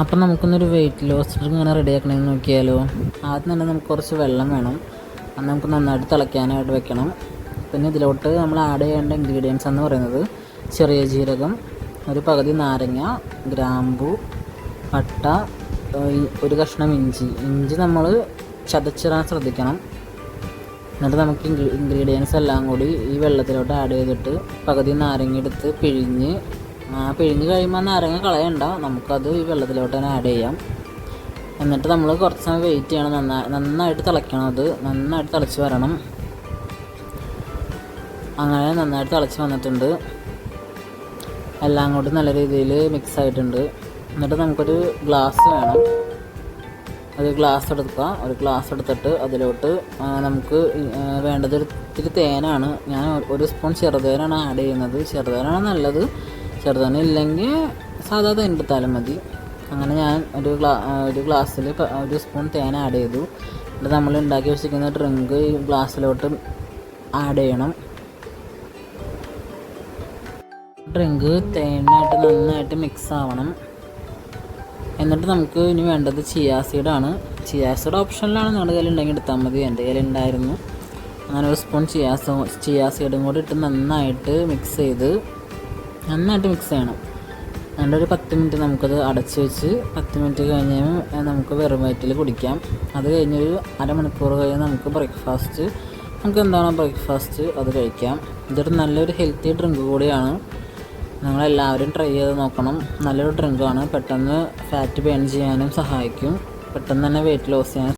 അപ്പം നമുക്കൊന്നൊരു weight loss ഇങ്ങനെ റെഡി ആക്കണമെന്ന് നോക്കിയാലോ. ആദ്യം തന്നെ നമുക്ക് കുറച്ച് വെള്ളം വേണം. അത് നമുക്ക് നന്നായിട്ട് തിളയ്ക്കാനായിട്ട് വെക്കണം. പിന്നെ ഇതിലോട്ട് നമ്മൾ ആഡ് ചെയ്യേണ്ട ഇൻഗ്രീഡിയൻസ് എന്ന് പറയുന്നത് ചെറിയ ജീരകം ഒരു പകുതി നാരങ്ങ ഗ്രാമ്പു പട്ട ഒരു കഷ്ണം ഇഞ്ചി. ഇഞ്ചി നമ്മൾ ചതച്ചിടാൻ ശ്രദ്ധിക്കണം. എന്നിട്ട് നമുക്ക് ഇൻഗ്രീഡിയൻസ് എല്ലാം കൂടി ഈ വെള്ളത്തിലോട്ട് ആഡ് ചെയ്തിട്ട് പകുതി നാരങ്ങ എടുത്ത് പിഴിഞ്ഞ് പിഴിഞ്ഞ് കഴിയുമ്പോൾ നാരങ്ങ കളയണ്ട. നമുക്കത് ഈ വെള്ളത്തിലോട്ട് തന്നെ ആഡ് ചെയ്യാം. എന്നിട്ട് നമ്മൾ കുറച്ച് സമയം വെയിറ്റ് ചെയ്യണം. നന്നായി നന്നായിട്ട് തിളയ്ക്കണം അത്. നന്നായിട്ട് തിളച്ച് വരണം. അങ്ങനെ നന്നായിട്ട് തിളച്ച് വന്നിട്ടുണ്ട്. എല്ലാം കൂടി നല്ല രീതിയിൽ മിക്സ് ആയിട്ടുണ്ട്. എന്നിട്ട് നമുക്കൊരു ഗ്ലാസ് വേണം. ഒരു ഗ്ലാസ് എടുക്കുക ഒരു ഗ്ലാസ് എടുത്തിട്ട് അതിലോട്ട് നമുക്ക് വേണ്ടത് ഒരു ഇത്തിരി തേനാണ്. ഞാൻ ഒരു സ്പൂൺ ചെറുതേനാണ് ആഡ് ചെയ്യുന്നത്. ചെറുതേനാണ് നല്ലത്. ചെറുതേന ഇല്ലെങ്കിൽ സാധാ തേൻ എടുത്താലും മതി. അങ്ങനെ ഞാൻ ഒരു ഗ്ലാ ഒരു ഗ്ലാസ്സിൽ ഒരു സ്പൂൺ തേൻ ആഡ് ചെയ്തു. എന്നിട്ട് നമ്മൾ ഉണ്ടാക്കി വെച്ചിരിക്കുന്ന ഡ്രിങ്ക് ഈ ഗ്ലാസ്സിലോട്ട് ആഡ് ചെയ്യണം. ഡ്രിങ്ക് തേനായിട്ട് നന്നായിട്ട് മിക്സ് ആവണം. എന്നിട്ട് നമുക്ക് ഇനി വേണ്ടത് ചിയാസീഡാണ് ചിയാസീഡ് ഓപ്ഷനിലാണ് നിങ്ങളുടെ കയ്യിൽ ഉണ്ടെങ്കിൽ എടുത്താൽ മതി. എന്റെ കയ്യിൽ ഉണ്ടായിരുന്നു. അങ്ങനെ ഒരു സ്പൂൺ ചിയാസ് ചിയാസീഡും കൂടി ഇട്ട് നന്നായിട്ട് മിക്സ് ചെയ്ത് നന്നായിട്ട് മിക്സ് ചെയ്യണം. എന്നിട്ട് ഒരു പത്ത് മിനിറ്റ് നമുക്കത് അടച്ച് വെച്ച് പത്ത് മിനിറ്റ് കഴിഞ്ഞ് നമുക്ക് വെറും വയറ്റിൽ കുടിക്കാം. അത് കഴിഞ്ഞൊരു അരമണിക്കൂർ കഴിഞ്ഞ് നമുക്ക് ബ്രേക്ക്ഫാസ്റ്റ് നമുക്ക് എന്താണോ ബ്രേക്ക്ഫാസ്റ്റ് അത് കഴിക്കാം. ഇതൊരു നല്ലൊരു ഹെൽത്തി ഡ്രിങ്ക് കൂടിയാണ്. നിങ്ങളെല്ലാവരും ട്രൈ ചെയ്ത് നോക്കണം. നല്ലൊരു ഡ്രിങ്കാണ് പെട്ടെന്ന് ഫാറ്റ് ബേൺ ചെയ്യാനും സഹായിക്കും. പെട്ടെന്ന് തന്നെ വെയിറ്റ് ലോസ് ചെയ്യാൻ